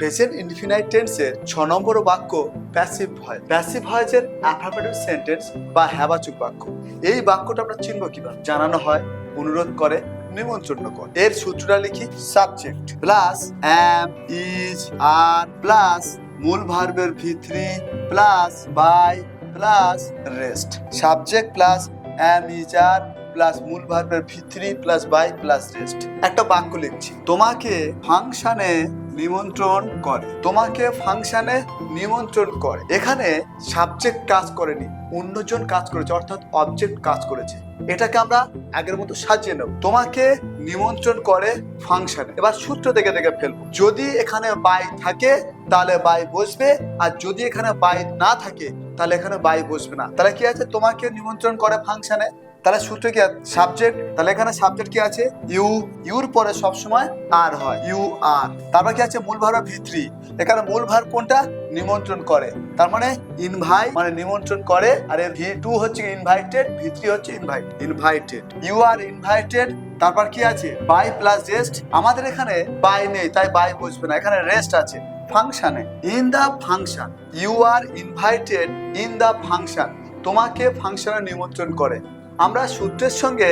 Present infinite টেন্সের ছ নম্বর বাক্য প্যাসিভ ভয়েস প্যাসিভ ভয়েসের অ্যাফার্মেটিভ সেন্টেন্স বা হ্যাবাচক বাক্য। এই বাক্যটা আমরা চিনব কীভাবে? জানানো হয়, অনুরোধ করে, নিমন্ত্রণ করে। এর সূত্রটা লিখি subject plus am is are plus মূল ভার্বের V three plus by plus rest subject plus am is are plus মূল ভার্বের V three plus by plus rest একটা বাক্য লিখছি। তোমাকে ফাংশনে নিমন্ত্রণ করে। তোমাকে ফাংশনে নিমন্ত্রণ করে। এখানে সাবজেক্ট কাজ করেনি, অন্যজন কাজ করেছে, অর্থাৎ অবজেক্ট কাজ করেছে। এটাকে আমরা আগের মতো সাজিয়ে নেব। তোমাকে নিমন্ত্রণ করে ফাংশনে। এবার সূত্র দেখে দেখে ফেলব। যদি এখানে বাই থাকে, তাহলে বাই বসবে। আর যদি এখানে বাই না থাকে, তাহলে এখানে বাই বসবে না। তাহলে কি আছে? তোমাকে নিমন্ত্রণ করে ফাংশনে। তাহলে সূত্র কি সাবজেক্ট তাহলে এখানে সাবজেক্ট কি আছে? ইউ ইউর পরে সবসময় আর হয় ইউ আর তারপর কি আছে? মূল ভার ভি থ্রি এখানে মূল ভার কোনটা? নিমন্ত্রণ করে। তার মানে ইনভাইট মানে নিমন্ত্রণ করে, আর ভি টু হচ্ছে ইনভাইটেড ভি থ্রি হচ্ছে invite invited you are invited তারপর কি আছে? বাই প্লাস রেস্ট আমাদের এখানে বাই নেই, তাই বাই বুঝবে না। এখানে রেস্ট আছে ফাংশনে in the function you are invited in the function তোমাকে ফাংশনে নিমন্ত্রণ করে। আমরা সূত্রের সঙ্গে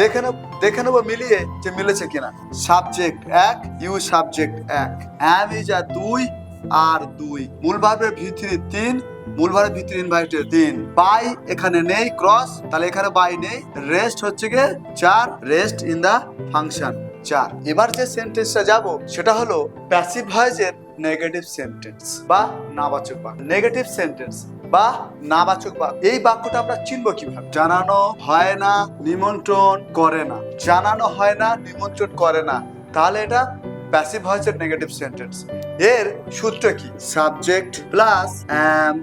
দেখে নেব, দেখে নেব মিলিয়ে যে মিলেছে কিনা। সাবজেক্ট এক ইউ সাবজেক্ট এক। অ্যাম ইজ আর দুই আর দুই। মূল ভাবের ভিতরে তিন, মূল ভাবের ভিতরে তিন। বাই এখানে নেই ক্রস তাহলে এখানে বাই নেই। রেস্ট হচ্ছে গিয়ে চার রেস্ট ইন দা ফাংশন চার। এবার যে সেন্টেন্সটা যাব, সেটা হলো প্যাসিভ ভয়েসের নেগেটিভ সেন্টেন্স বা নাবাচক বা নেগেটিভ সেন্টেন্স বা নাবাচক বাক্য এই বাক্যটা আমরা চিনব কীভাবে? জানানো হয় না, নিমন্ত্রণ করে না। জানানো হয় না, নিমন্ত্রণ করে না। তাহলে এটা প্যাসিভ ভয়েসের নেগেটিভ সেন্টেন্স এর সূত্র কি? Subject plus am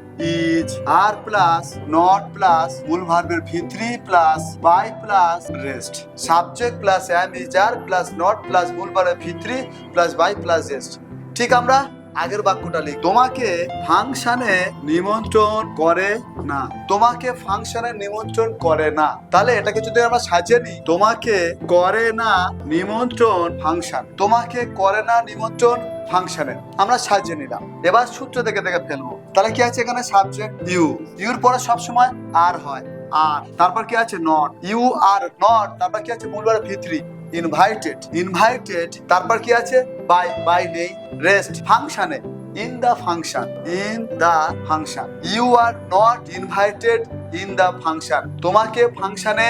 is are plus not plus মূল ভার্বের V three plus by plus rest subject plus am is are plus not plus মূল ভার্বের V three plus by plus rest ঠিক আমরা আগের বাক্যটা লিখ। তোমাকে ফাংশনে নিমন্ত্রণ করে না। তোমাকে ফাংশনে নিমন্ত্রণ করে না। তাহলে এটাকে যদি আমরা সাজিয়ে নিই, তোমাকে করে না নিমন্ত্রণ ফাংশন। তোমাকে করে না নিমন্ত্রণ ফাংশনে। আমরা সাজিয়ে নিলাম। এবার সূত্র দেখে দেখে ফেলব। তাহলে কি আছে এখানে? সাবজেক্ট ইউ ইউর পরে সবসময় আর হয়। আর তারপর কি আছে? নট ইউ আর নট তারপর কি আছে? মূলবার ভিত্রি ইনভাইটেড ইনভাইটেড তারপর কি আছে? বাই বাই নেই রেস্ট ফাংশনে in the function in the function you are not invited in the function তোমাকে ফাংশনে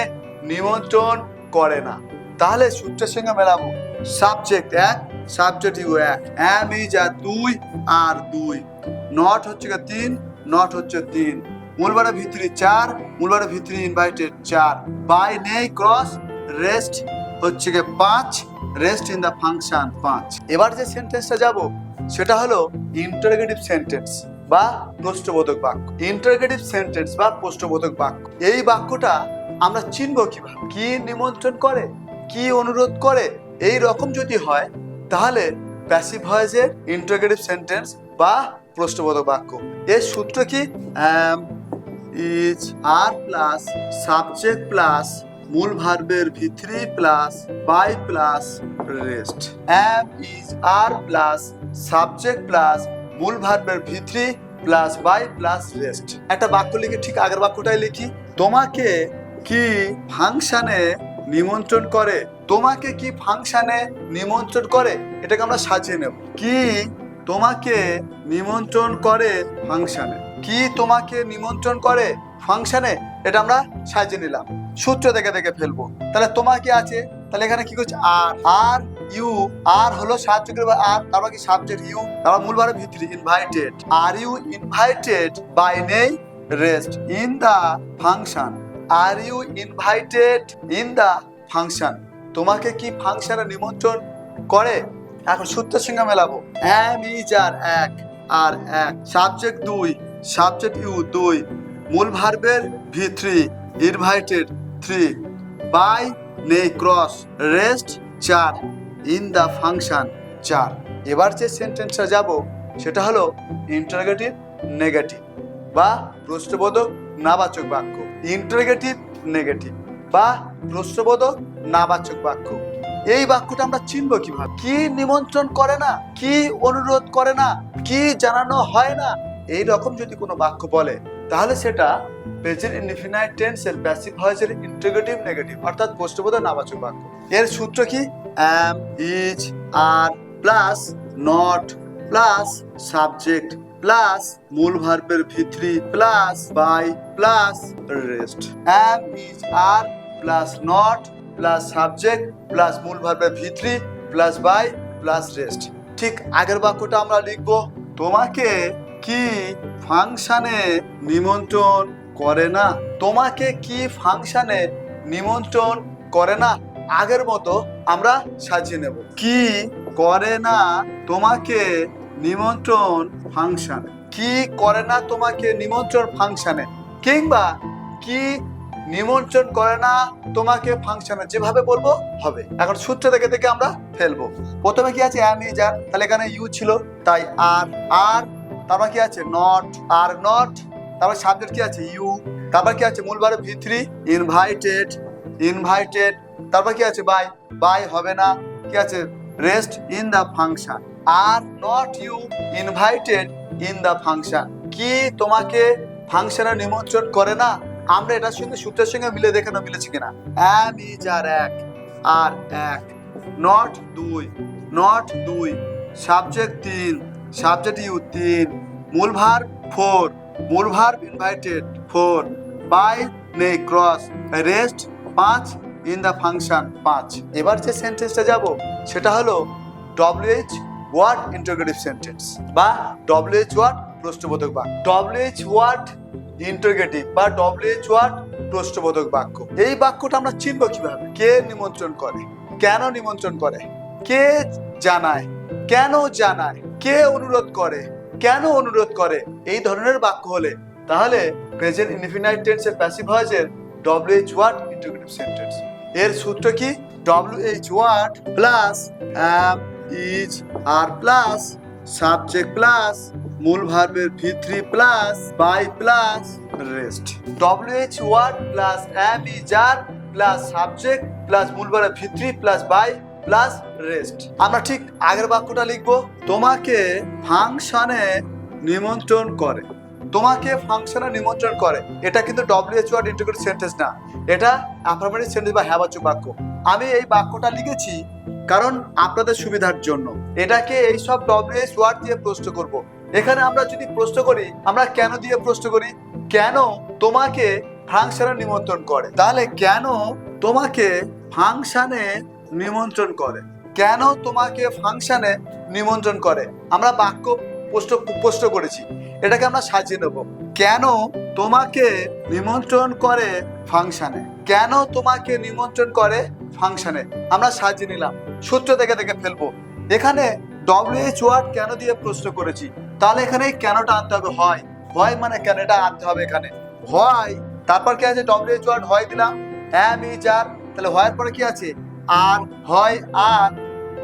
নিমন্ত্রণ করে না। তাহলে সূত্রের সঙ্গে মেলাবো। সাবজেক্ট এক সাবজেক্ট ইউ এক। অ্যাম ইজ আর দুই আর দুই। নট হচ্ছে তিন নট হচ্ছে তিন। মূলবারের ভিতরে চার, মূলবারের ভিতরে ইনভাইটেড চার। বাই নেই ক্রস রেস্ট হচ্ছে গিয়ে পাঁচ রেস্ট ইন দ্য ফাংশন পাঁচ। এবার যে সেন্টেন্সটা যাব, সেটা হলো ইন্টারগেটিভ সেন্টেন্স বা প্রশ্নবোধক বাক্য। ইন্টারগেটিভ সেন্টেন্স বা প্রশ্নবোধক বাক্য। এই বাক্যটা আমরা চিনব কীভাবে? কি নিমন্ত্রণ করে? কি অনুরোধ করে? এই রকম যদি হয়, তাহলে প্যাসিভ ভয়েসের ইন্টারগেটিভ সেন্টেন্স বা প্রশ্নবোধক বাক্য। এর সূত্র কি? Is are plus subject plus মূল ভার্বের V three plus by plus rest am is are plus subject plus মূল ভার্বের V three plus by plus rest একটা বাক্য লিখে ঠিক আগের বাক্যটাই লিখি। তোমাকে কি ফাংশনে নিমন্ত্রণ করে? তোমাকে কি ফাংশনে নিমন্ত্রণ করে? এটাকে আমরা সাজিয়ে নেব। কি তোমাকে নিমন্ত্রণ করে ফাংশনে? কি তোমাকে নিমন্ত্রণ করে ফাংশনে? এটা আমরা সাজিয়ে নিলাম। সূত্র দেখে দেখে ফেলব। তাহলে তোমার কি আছে? তাহলে এখানে কি করছে? আর আর, ইউ, আর হলো সাহায্য করবে আর, তারপর কি সাবজেক্ট ইউ? তারপর মূল ভাবে ভিতরে invited are you invited by নেই rest in the function are you invited in the function তোমাকে কি ফাংশনে নিমন্ত্রণ করে? এখন সূত্রের সঙ্গে মেলাবো। অ্যাম ইজ আর এক আর এক। সাবজেক্ট দুই সাবজেক্ট ইউ দুই। মূল ভার্বের V three invited three by নেই ক্রস রেস্ট চার ইন দ্য ফাংশন চার এবার যে সেন্টেন্সটা যাব, সেটা হলো ইন্টারগেটিভ নেগেটিভ বা প্রশ্নবোধক, নাবাচক বাক্য। ইন্টারগেটিভ নেগেটিভ বা প্রশ্নবোধক, নাবাচক বাক্য। এই বাক্যটা আমরা চিনব কীভাবে? কি নিমন্ত্রণ করে না? কি অনুরোধ করে না? কি জানানো হয় না? এই রকম যদি কোনো বাক্য বলে, তাহলে সেটা প্রেজেন্ট ইনডিফিনাইট টেন্স এর প্যাসিভ ভয়েসের ইন্টিগ্রেটিভ নেগেটিভ অর্থাৎ প্রশ্নবোধক নাবাচক বাক্য। এর সূত্র কি? Am is are plus not plus subject plus মূল ভার্বের V three plus by plus rest am is are plus not plus subject plus মূল ভার্বের V three plus by plus rest ঠিক আগের বাক্যটা আমরা লিখব, তোমাকে কি ফাংশনে নিমন্ত্রণ করে না। তোমাকে কি ফাংশনে নিমন্ত্রণ করে না? আগের মতো আমরা সাজিয়ে নেব। কি করে না তোমাকে নিমন্ত্রণ ফাংশনে কি করে না তোমাকে নিমন্ত্রণ ফাংশনে কিংবা কি নিমন্ত্রণ করে না তোমাকে ফাংশনে যেভাবে বলব, হবে। এখন সূত্র থেকে থেকে আমরা ফেলব। প্রথমে কি আছে? অ্যাম আর তাহলে এখানে ইউ ছিল, তাই আর আর তারপর কি আছে? নট আর নট তারপর সাবজেক্ট কি আছে? ইউ তারপর কি আছে? মূল বারে ভি থ্রি ইনভাইটেড ইনভাইটেড তারপর কি আছে? বাই বাই হবে না। কি আছে? Rest in the function are not you invited in the function কি তোমাকে ফাংশনে নিমন্ত্রণ করে না? আমরা এটার সঙ্গে সূত্রের সঙ্গে মিলে দেখে না মিলেছে কিনা। অ্যাম ইজ আর এক আর এক নট দুই নট দুই সাবজেক্ট তিন সাবজেক্ট ইউ তিন, মূল ভার ফোর মূল ভার ইনভাইটেড ফোর বাই নেই ক্রস রেস্ট পাঁচ ইন দ্য ফাংশন পাঁচ। এবার যে সেন্টেন্সটা যাব, সেটা হলো ডব্লিউএইচ ওয়ার্ড ইন্টারগ্রেটিভ সেন্টেন্স বা ডব্লিউএইচ ওয়ার্ড প্রশ্নবোধক বাক্য। ডব্লিউএইচ ওয়ার্ড ইন্টারোগেটিভ বা ডব্লিউএইচ ওয়ার্ড প্রশ্নবোধক বাক্য। এই বাক্যটা আমরা চিনব কীভাবে? কে নিমন্ত্রণ করে? কেন নিমন্ত্রণ করে? কে জানায়? কেন জানায়? কে অনুরোধ করে? কেন অনুরোধ করে এই ধরনের বাক্য হলে? তাহলে প্রেজেন্ট ইনফিনাইট টেন্সের প্যাসিভ ভয়েসের ডব্লিউএইচ ওয়ার্ড ইন্টারোগেটিভ সেন্টেন্স এর সূত্র কি? WH word plus am is are plus subject plus মূল ভার্বের V three plus by plus rest WH word plus am is are plus subject plus মূল ভার্বের V three plus by plus rest. আমরা ঠিক আগের বাক্যটা লিখব, তোমাকে ফাংশনে নিমন্ত্রণ করে। তোমাকে ফাংশনে নিমন্ত্রণ করে। এটা কিন্তু ডব্লিউএইচ ওয়ার্ড ইন্টিগ্রেটেড সেন্টেন্স না। এটা অ্যাফার্মেটিভ সেন্টেন্স বা হ্যাবাচক বাক্য। আমি এই বাক্যটা লিখেছি কারণ আপনাদের সুবিধার জন্য। এটাকে এই সব ডব্লিউএইচ ওয়ার্ড দিয়ে প্রশ্ন করব। এখানে আমরা যদি প্রশ্ন করি, আমরা কেন দিয়ে প্রশ্ন করি? কেন তোমাকে ফাংশনে নিমন্ত্রণ করে? তাহলে কেন তোমাকে ফাংশনে নিমন্ত্রণ করে। কেন তোমাকে ফাংশনে নিমন্ত্রণ করে? আমরা বাক্য প্রশ্ন প্রশ্ন করেছি। এটাকে আমরা সাজিয়ে নেব। কেন তোমাকে নিমন্ত্রণ করে ফাংশনে কেন তোমাকে নিমন্ত্রণ করে ফাংশনে আমরা সাজিয়ে নিলাম। সূত্র থেকে থেকে ফেলব। এখানে ডব্লিউএইচ ওয়ার্ড কেন দিয়ে প্রশ্ন করেছি? তাহলে এখানে কেনটা আনতে হবে, হয়। হয় মানে কেন? এটা আনতে হবে এখানে। হয়, তারপর কি আছে? ডব্লিউএইচ ওয়ার্ড হয় দিলাম। অ্যাম ইজ আর তাহলে হয়ের পরে কি আছে? আর, হয়, আর।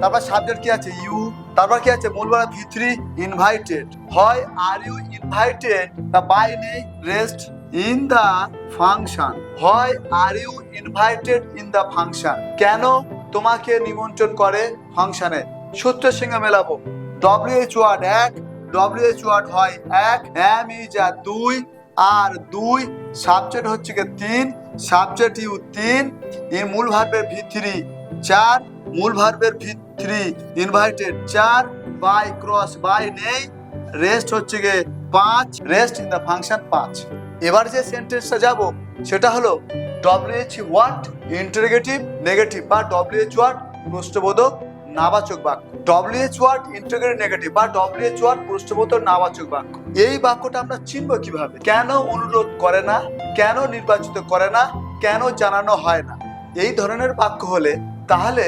তারপর সাবজেক্ট কি আছে? ইউ। তারপর কি আছে? মূল বলা ভি থ্রি, ইনভাইটেড। হয়, আর ইউ ইনভাইটেড বা বাই নেই, রেস্ট ইন দ্য ফাংশন। হয়, are you invited in the function. কেন তোমাকে নিমন্ত্রণ করে ফাংশনে? সূত্রের সঙ্গে মেলাবো। ডব্লিউএইচ ওয়ার্ড এক ডব্লিউ ডব্লিউএইচ ওয়ার্ড হয় এক এম ইজ আর দুই আর দুই সাবজেক্ট হচ্ছে কি তিন সাবজেক্ট ইউ তিন এ মূল ভার্বের ভি থ্রি চার, মূল ভার্বের ভি থ্রি ইনভাইটেড চার বাই ক্রস বাই নেই রেস্ট হচ্ছে গিয়ে পাঁচ রেস্ট ইন দ্য ফাংশন পাঁচ। এবার যে সেন্টেন্সটা যাব, সেটা হলো ডব্লিউএইচ ওয়ার্ড ইন্টারগেটিভ নেগেটিভ বা ডব্লিউএইচ ওয়ার্ড প্রশ্নবোধক। নাবাচক বাক্য। ডব্লিউএইচ ওয়ার্ড ইন্টারোগেটিভ নেগেটিভ বা ডব্লিউএইচ ওয়ার্ড প্রশ্নবোধক নাবাচক বাক্য। এই বাক্যটা আমরা চিনব কীভাবে? কেন অনুরোধ করে না? কেন নির্বাচিত করে না? কেন জানানো হয় না? এই ধরনের বাক্য হলে তাহলে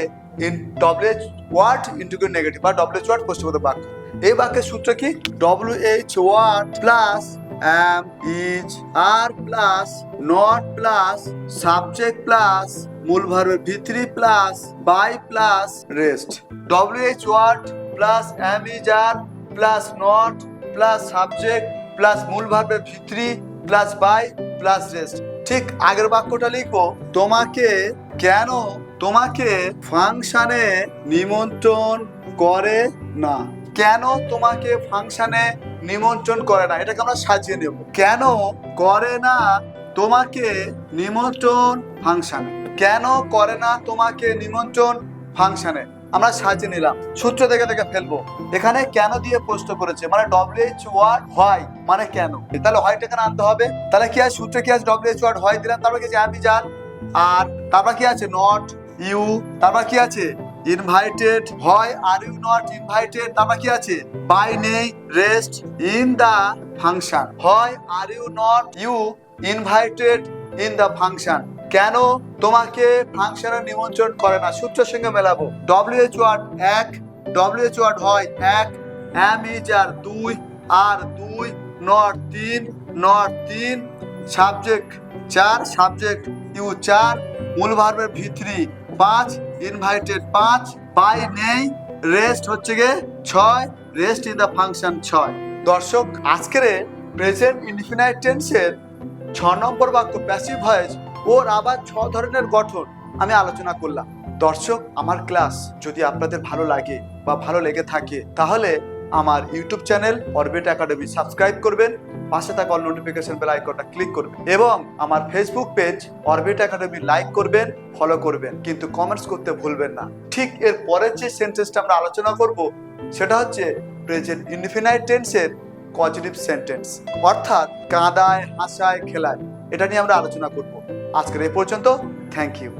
ডব্লিউএইচ ওয়ার্ড ইন্টিগ্রেট নেগেটিভ বা ডব্লিউএইচ ওয়ার্ড প্রশ্নবোধক বাক্য। এই বাক্যের সূত্র কি? WH word plus am is are plus not plus subject plus মূল ভার্বের V three plus by plus rest WH word plus am is are plus not plus subject plus মূল ভার্বের V three plus by plus rest ঠিক আগের বাক্যটা লিখব তোমাকে কেন তোমাকে ফাংশনে নিমন্ত্রণ করে না? কেন তোমাকে ফাংশনে নিমন্ত্রণ করে না? এটাকে আমরা সাজিয়ে নেব। কেন করে না? তোমাকে নিমন্ত্রণ ফাংশনে কেন করে না তোমাকে নিমন্ত্রণ ফাংশনে? আমরা সাজিয়ে নিলাম। সূত্র দেখে দেখে ফেলব। এখানে কেন দিয়ে প্রশ্ন করেছে? মানে ডব্লিউএইচ ওয়ার্ড হয় মানে কেন? তাহলে হয়টা এখানে আনতে হবে। তাহলে কি আছে? সূত্রে কি আছে? ডব্লিউএইচ ওয়ার্ড হয় দিলাম। তারপর কি আছে? আমি যান আর। তারপর কি আছে? নট ইউ তারপর কি আছে? ইনভাইটেড হয়। আর ইউ নট ইনভাইটেড তারপর কি আছে? বাই নেই রেস্ট ইন দা ফাংশন হয়। Are you not you invited in the function কেন তোমাকে ফাংশনে নিমন্ত্রণ করে না? সূত্রের সঙ্গে মেলাবো। ডব্লিউএইচ ওয়ার্ড এক ডব্লিউএইচ ওয়ার্ড হয় এক এম ইজ আর দুই আর দুই, নট তিন নট তিন সাবজেক্ট চার সাবজেক্ট ইউ চার, মূল ভার্বের ভিত্রি পাঁচ ইনভাইটেড পাঁচ বাই নেই রেস্ট হচ্ছে গিয়ে ছয় রেস্ট ইন দ্য ফাংশন ছয়। দর্শক, আজকের প্রেজেন্ট ইনফিনাইট টেন্সের ছ নম্বর বাক্য প্যাসিভ ভয়েস ওর আবার ছ ধরনের গঠন আমি আলোচনা করলাম। দর্শক, আমার ক্লাস যদি আপনাদের ভালো লাগে বা ভালো লেগে থাকে, তাহলে আমার YouTube channel Orbit Academy subscribe করবেন, পাশে থাকা অল নোটিফিকেশন বেল আইকনটা ক্লিক করবেন এবং আমার Facebook page Orbit Academy like করবেন, ফলো করবেন। কিন্তু কমেন্টস করতে ভুলবেন না। ঠিক এর পরের যে সেন্টেন্সটা আমরা আলোচনা করব, সেটা হচ্ছে প্রেজেন্ট ইনফিনাইট টেন্সের পজিটিভ সেন্টেন্স, অর্থাৎ কাঁদায়, হাসায়, খেলায়। এটা নিয়ে আমরা আলোচনা করব। আজকের এই পর্যন্ত থ্যাংক ইউ